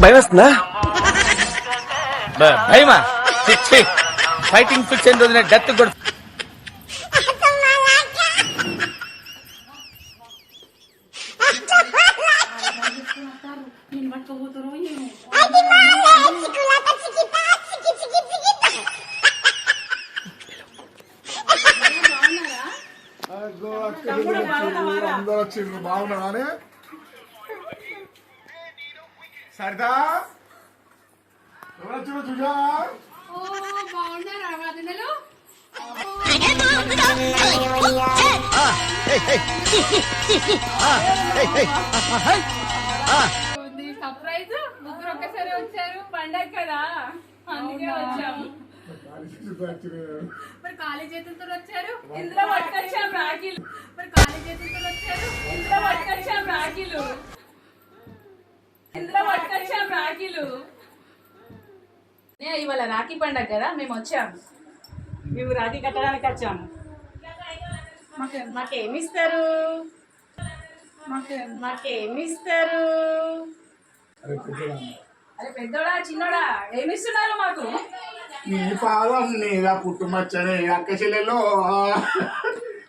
భయం వస్తుందా? భయమా? ఫైటింగ్ ఫిక్స్ అయిన రోజున డెత్ కూడా అగ్గో, అక్క అందరూ వచ్చిండ్రు, బాగున్నావానే సరదా? ఎవరు వచ్చిండ్రు చూసా సర్ప్రైజ్ ముగ్గురు ఒక్కసారి వచ్చారు. పండగ కదా అందుకే వచ్చాము. మరి ఖాళీ చేతులతో వచ్చారు? ఇందులో పట్టుకొచ్చాం రాఖీలు మరి ఖాళీ చేతులతో వచ్చారు? ఇందులో పట్టుకొచ్చాం రాఖీలు ఇందులో పట్టుకొచ్చాం రాఖీలు నే ఇవాళ రాఖీ పండగ కదా మేము వచ్చాము. మేము రాఖీ కట్టడానికి వచ్చాము. మాకు? మాకేమిస్తారు మాకు? మాకేమిస్తారు అరే పెద్దోడా? చిన్నోడా ఏమిస్తున్నారు మాకు? నీ పాదం నీదా పుట్టుమచ్చని అక్క చెల్లెలో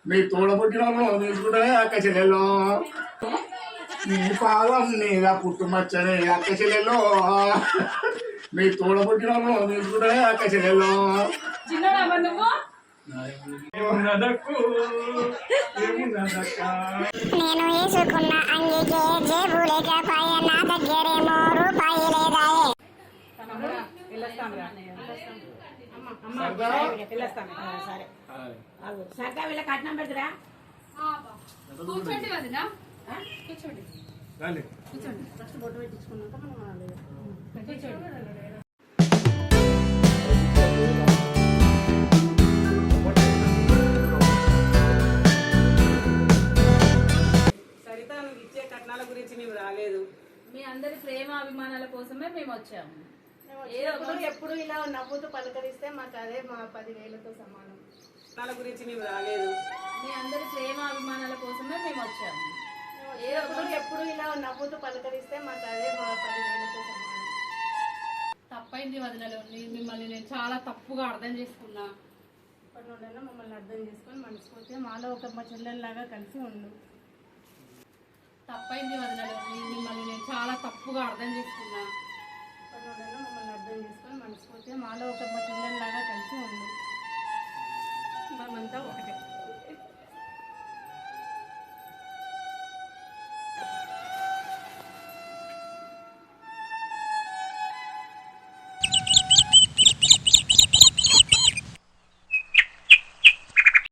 నీ తోడబుట్టిన తీసుకుంటే అక్క చెల్లెలో నీ పాదం నీదా పుట్టుమచ్చని అక్క చెల్లెలో నీ తోడబుట్టిన తీసుకుంటే అక్క చెల్లెలో నేను వేసుకున్న అంగికే జేబు లేకపోయే సరదా? వీళ్ళ కట్నం పెడతారా కూర్చోండి వదినా. కూర్చోండి. ఫస్ట్ బొట్టు పెట్టించుకున్నాక మనం అది. కూర్చోండి సరిత నువ్వు ఇచ్చే కట్నాల గురించి మేము రాలేదు. మీ అందరి ప్రేమ అభిమానాల కోసమే మేము వచ్చాము. ఎప్పుడు ఎప్పుడు ఇలా నవ్వుతూ పలకరిస్తే మాకు అదే మా పదివేలతో సమానం. కట్నాల గురించి మేము రాలేదు. మీ అందరి ప్రేమ అభిమానాల కోసమే మేము వచ్చాము. ఎప్పుడు ఎప్పుడు ఇలా నవ్వుతూ పలకరిస్తే మాకు అదే మా పదివేలతో సమానం. తప్పైంది వదినలు. నీ- మిమ్మల్ని నేను చాలా తప్పుగా అర్థం చేసుకున్నా. ఇప్పటి నుండైనా మమ్మల్ని అర్థం చేసుకొని మనస్ఫూర్తిగా మాలో ఒక మా చెల్లెల్లాగా కలిసి ఉండు. తప్పైంది వదినలు. నీ- మిమ్మల్ని నేను చాలా తప్పుగా అర్థం చేసుకున్నా. ఇప్పటి మమ్మల్ని అర్థం చేసుకొని మనస్ఫూర్తిగా మాలో ఒక మా చెల్లెల్లాగా కలిసి ఉంది